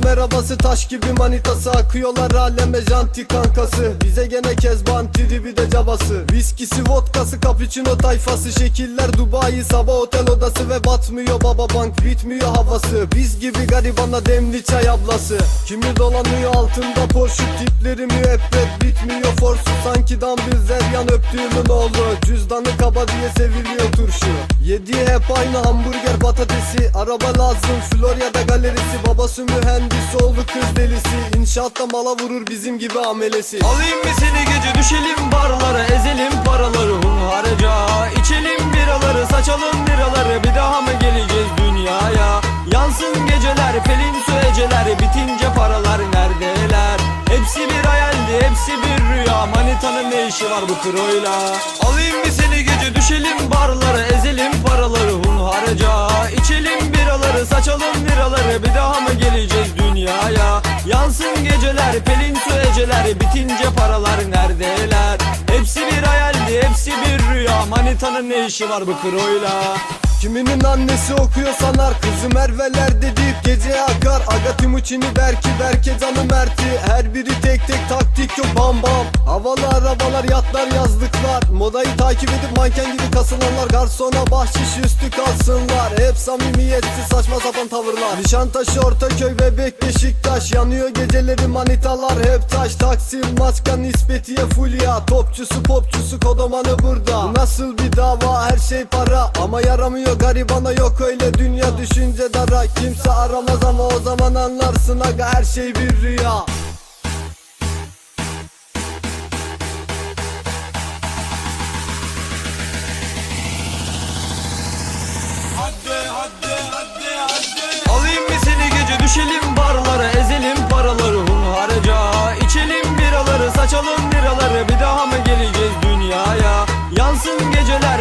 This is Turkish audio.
Merhabası taş gibi manitası. Akıyorlar aleme janti kankası. Bize gene kezban tribi de cabası Viskisi vodkası cappuccino tayfası. Şekiller Dubai sabah otel odası Ve batmıyor baba bank bitmiyor havası. Biz gibi garibana demli çay ablası. Kimi dolanıyor altında Porsche tipleri müebbet bitmiyor forsu. Sanki Dambil Zeryan öptüğümün oğlu. Cüzdanı kaba diye seviliyor turşu. Yediği hep aynı hamburger patatesi. Araba lazım Florya'da galerisi. Babası mühendis oğlu kız delisi. İnşaatta mala vurur bizim gibi amelesi. Alayım bir seni gece düşelim barlara Ezelim paraları. Hunharca İçelim biraları saçalım biraları. Bir daha mı geleceğiz dünyaya? Yansın geceler pelin su eceler Bitince paralar neredeler? Hepsi bir hayaldi hepsi bir rüya. Manitanın ne işi var bu kroyla Alayım bir seni gece düşelim barlara Ezelim paraları. Hunharca İçelim biraları saçalım biraları Yansın geceler pelin su eceler Bitince paralar neredeler? Hepsi bir hayaldi hepsi bir rüya. Manitanın ne işi var bu kroyla Kiminin annesi okuyor sanar Kızı Merve'ler deyip gece akar. Aga Timuçin'i Berki Berke canı Mert'i. Her biri tek tek taktik yok bam bam. Havalı arabalar yatlar yazlıklar. Modayı takip edip manken gibi kasılanlar. Garsona bahşiş üstü kalsınlar Hep samimiyetsiz saçma sapan tavırlar. Nişantaşı Ortaköy Bebek Beşiktaş. Yanıyor geceleri manitalar. Hep taş Taksim Maska nispetiye fulya Topçusu popçusu kodomanı burada. Bu Nasıl bir dava? Her şey para. Ama yaramıyor garibana yok öyle. Dünya düşünce dara. Kimse aramaz ama o zaman anlarsın aga her şey bir rüya